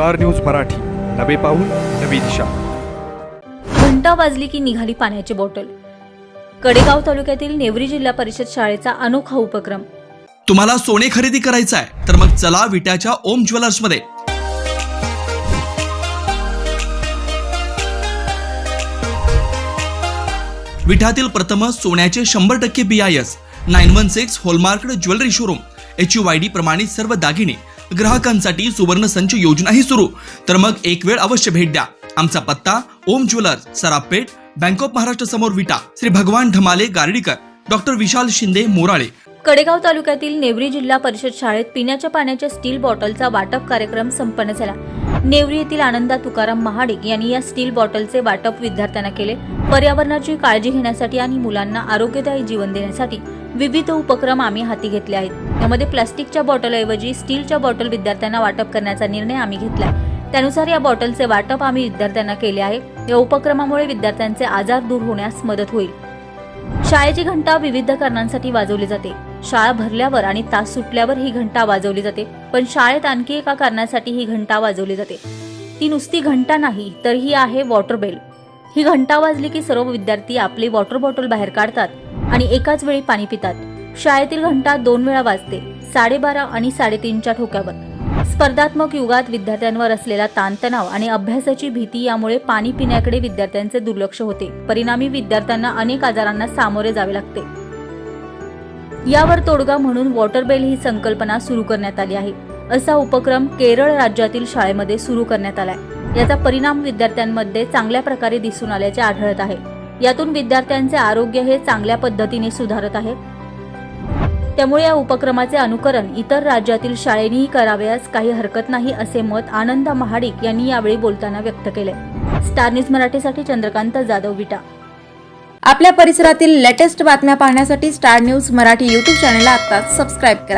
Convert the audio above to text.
Star news Marathi. नवे पाऊल नवी दिशा. घंटा वाजली की निघाली पाण्याची बॉटल. कडेगाव तालुक्यातील नेवरी जिल्हा परिषद शाळेचा अनोखा उपक्रम. तुम्हाला सोने खरेदी करायचं आहे तर मग चला विट्याच्या ओम ज्वेलर्समध्ये. विठ्यातील प्रथम सोन्याचे शंभर टक्के B I S nine one six hallmark jewellery showroom H U I D प्रमाणित सर्व दागिने ग्राहकांसाठी सुवर्ण संच योजनाही सुरू. तर मग एक वेळ अवश्य भेट द्या. आमचा पत्ता Om jewellers Sarapeth bank of Maharashtra समोर विटा. श्री भगवान ढमाले गार्डीकर डॉक्टर विशाल शिंदे मोराळे. कडेगाव तालुक्यातील नेवरी जिल्हा परिषद शाळेत पिण्याच्या पाण्याच्या स्टील बॉटलचा वाटप कार्यक्रम संपन्न झाला. नेवरी येथील आनंदा तुकाराम महाडिक यांनी या स्टील बॉटलचे वाटप विद्यार्थ्यांना केले. पर्यावरणाची काळजी घेण्यासाठी आणि मुलांना आरोग्यदायी जीवन देण्यासाठी विविध उपक्रम आम्ही हाती घेतले आहेत. यामध्ये प्लास्टिकच्या बॉटलऐवजी स्टीलच्या बॉटल विद्यार्थ्यांना वाटप करण्याचा निर्णय आम्ही घेतला त्यानुसार या बॉटलचे वाटप आम्ही विद्यार्थ्यांना केले आहे. या उपक्रमामुळे विद्यार्थ्यांचे आजार दूर होण्यास मदत होईल. शाळेची घंटा विविध कारणांसाठी वाजवली जाते. शाळा भरल्यावर आणि तास सुटल्यावर ही घंटा वाजवली जाते पण शाळेत आणखी एका कारणासाठी ही घंटा वाजवली जाते. ती नुसती घंटा नाही तर ही आहे वॉटर बेल. ही घंटा वाजली की सर्व विद्यार्थी आपली वॉटर बॉटल बाहेर काढतात. आणि एकाच वेळी पाणी पितात. शाळेतील घंटा दोन वेळा वाजते साडेबारा आणि साडेतीनच्या ठोक्यावर. स्पर्धात्मक युगात विद्यार्थ्यांवर असलेला ताणतणाव आणि अभ्यासाची भीती यामुळे पाणी पिण्याकडे विद्यार्थ्यांचे दुर्लक्ष होते. परिणामी विद्यार्थ्यांना अनेक आजारांना सामोरे जावे लागते. यावर तोडगा म्हणून वॉटर बेल ही संकल्पना सुरू करण्यात आली आहे. असा उपक्रम केरळ राज्यातील शाळेमध्ये सुरू करण्यात आलाय. याचा परिणाम विद्यार्थ्यांमध्ये चांगल्या प्रकारे दिसून आल्याचे आढळत आहे. यातून विद्यार्थ्यांचे आरोग्य हे चांगल्या पद्धतीने सुधारत आहे. त्यामुळे या उपक्रमाचे अनुकरण इतर राज्यातील शाळेनीही करावयास काही हरकत नाही असे मत आनंद महाडिक यांनी यावेळी बोलताना व्यक्त केले. स्टार न्यूज मराठीसाठी चंद्रकांत जाधव विटा. आपल्या परिसरातील लेटेस्ट बातम्या पाहण्यासाठी स्टार न्यूज मराठी यूट्यूब चॅनलला आता सबस्क्राईब करा.